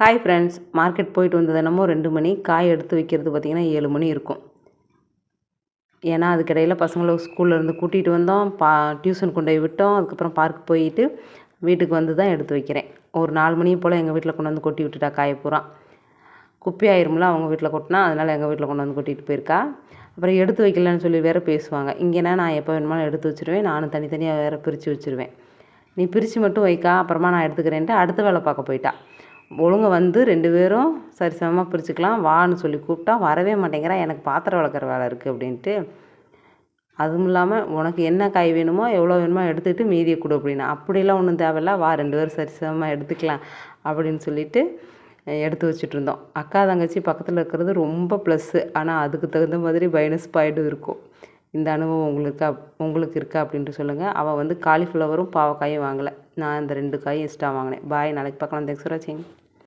Hi friends market போயிட்டு வந்தது என்னமோ ரெண்டு மணி. காய் எடுத்து வைக்கிறது பார்த்திங்கன்னா ஏழு மணி இருக்கும். ஏன்னா அதுக்கிடையில் பசங்களை ஸ்கூல்லேருந்து கூட்டிகிட்டு வந்தோம். பா டியூஷன் கொண்டு போய் விட்டோம். அதுக்கப்புறம் பார்க் போயிட்டு வீட்டுக்கு வந்து தான் எடுத்து வைக்கிறேன். ஒரு நாலு மணி போல் எங்கள் வீட்டில் கொண்டு வந்து கொட்டி விட்டுட்டா காய பூரா. குப்பி ஆயிரும்ல அவங்க வீட்டில் கொட்டினா அதனால் எங்கள் வீட்டில் கொண்டு வந்து கொட்டிகிட்டு போயிருக்கா. அப்புறம் எடுத்து வைக்கலன்னு சொல்லி வேறு பேசுவாங்க. இங்கேனா நான் எப்போ வேணுமாலும் எடுத்து வச்சுருவேன். நானும் தனித்தனியாக வேறு பிரித்து வச்சுருவேன். நீ பிரித்து மட்டும் வைக்கா அப்புறமா நான் எடுத்துக்கிறேன்ட்டு அடுத்த வேலை பார்க்க போயிட்டா. ஒழுங்கா வந்து ரெண்டு பேரும் சரிசமமாக பிரிச்சுக்கலாம் வான்னு சொல்லி கூப்பிட்டா வரவே மாட்டேங்கிறா எனக்கு பாத்திரம் விளக்குற வேலை இருக்குது அப்படின்ட்டு. அதுவும் இல்லாமல் உனக்கு என்ன காய் வேணுமோ எவ்வளோ வேணுமோ எடுத்துக்கிட்டு மீதியை கொடு அப்படின்னா. அப்படிலாம் ஒன்றும் தேவையில்ல வா ரெண்டு பேரும் சரிசமமாக எடுத்துக்கலாம் அப்படின்னு சொல்லிட்டு எடுத்து வச்சுட்ருந்தோம் அக்கா தங்கச்சி பக்கத்தில் இருக்கிறது ரொம்ப ப்ளஸ்ஸு ஆனால் அதுக்கு தகுந்த மாதிரி மைனஸ் பாயிண்ட்டும் இருக்கும். இந்த அனுபவம் உங்களுக்கு உங்களுக்கு இருக்கா அப்படின்ட்டு சொல்லுங்கள் அவள் வந்து காலிஃப்ளவரும் பாவக்காயும் வாங்கலை. நான் இந்த ரெண்டு காய் எக்ஸ்ட்ரா வாங்கினேன். பாய் நாளைக்கு பார்க்கலாம். தேங்க்ஸ் ஃபார் வாட்சிங்